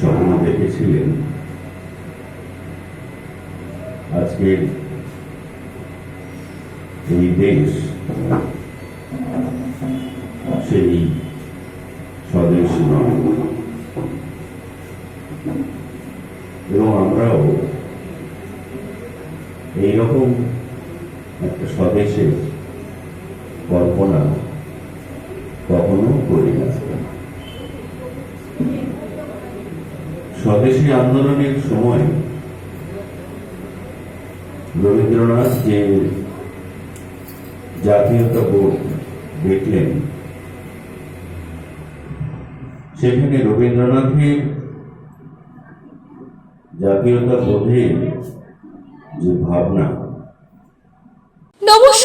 স্বপ্ন দেখেছিলেন। আজকের এই দেশ সেই স্বদেশ নয়। এবং আমরাও এইরকম একটা স্বদেশের কল্পনা কখনো করি না। স্বদেশী আন্দোলনের সময় রবীন্দ্রনাথ যে জাতীয়তা বোধ দেখলেন। সেখানে রবীন্দ্রনাথের জাতীয়তা বোধের যে ভাবনা।